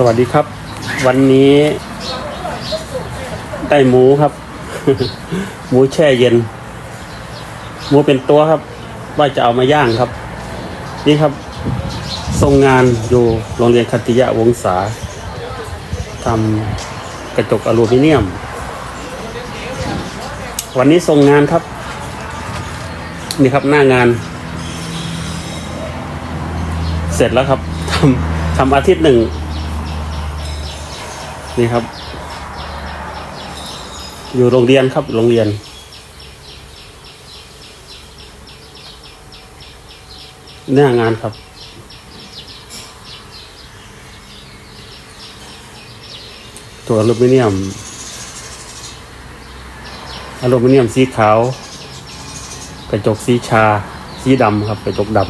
สวัสดีครับ วันนี้ได้หมูครับ หมูแช่เย็น หมูเป็นตัวครับ ว่าจะเอามาย่างครับ นี่ครับทรงงานอยู่โรงเรียนคัตติยะวงศาทำกระจกอลูมิเนียม วันนี้ทรงงานครับ นี่ครับหน้างาน เสร็จแล้วครับทำทำอาทิตย์หนึ่ง นี่ครับ อยู่โรงเรียนครับโรงเรียน หน้างานครับตัวอลูมิเนียมอลูมิเนียมสีขาว กระจกสีชา สีดำครับ กระจกด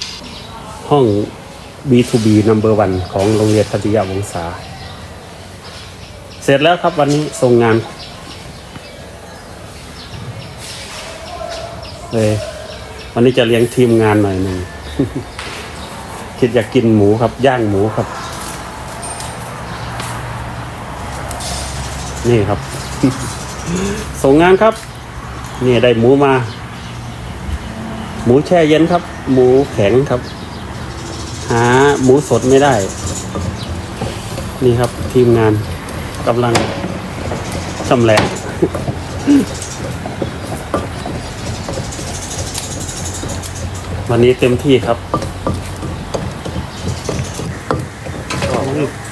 ำห้อง B2B number one ของโรงเรียนพัทยาวงศา เสร็จแล้วครับวันนี้ส่งงานเลยวันนี้จะเลี้ยงทีมงานหน่อยหนึ่งคิดอยากกินหมูครับย่างหมูครับ นี่ครับ ส่งงานครับ นี่ได้หมูมา หมูแช่เย็นครับ หมูแข็งครับ หาหมูสดไม่ได้ นี่ครับทีมงาน กำลังชำแหละวันนี้เต็มที่ครับ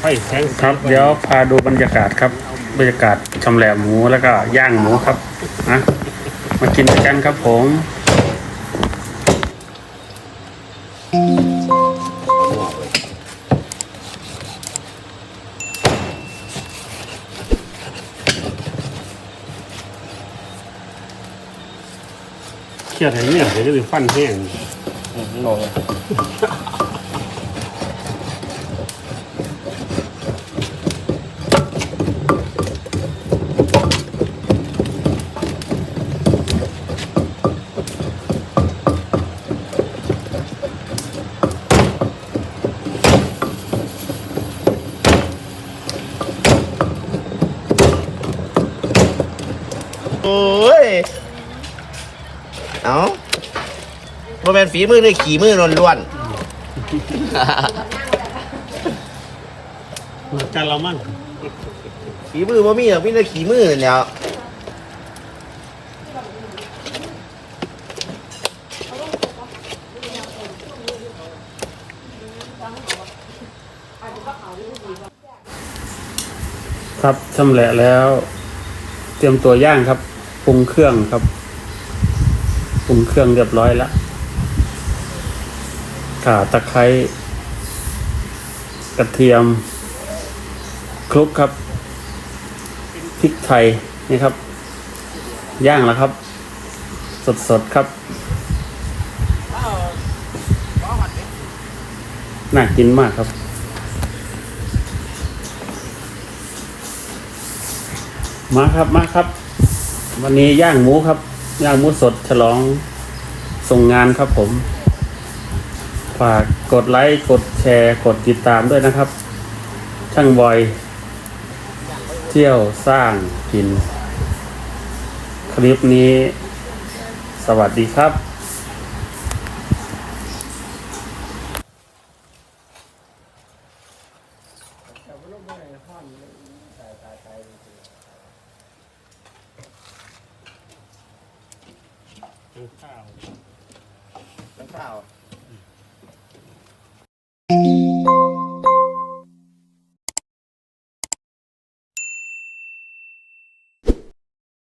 ไปแข็งครับ เดี๋ยวพาดูบรรยากาศครับ บรรยากาศชำแหละหมูแล้วก็ย่างหมูครับนะมากินด้วยกันครับผม เครียดอะไรเนี่ยเดี๋ยวจะไปฟันแห้งงงโอ้ย เอาบ่เป็นฝีมือเลยขี่มือล้วนกันเรามั่งๆฝีมือบ่มีหรอกมีแต่ขี่มือเนี่ยครับชำแหละแล้ว เตรียมตัวย่างครับปรุงเครื่องครับ ปรุงเครื่องเรียบร้อยแล้วข่าตะไคร้กระเทียมคลุกครับพริกไทยนี่ครับ ย่างแล้วครับ สดๆครับ น่ากินมากครับมาครับมาครับ วันนี้ย่างหมูครับ ย่างมูสดฉลองส่งงานครับผม ฝากกดไลค์กดแชร์กดติดตามด้วยนะครับ ช่างบอย เที่ยวสร้างกิน คลิปนี้ สวัสดีครับแล้ วข้าว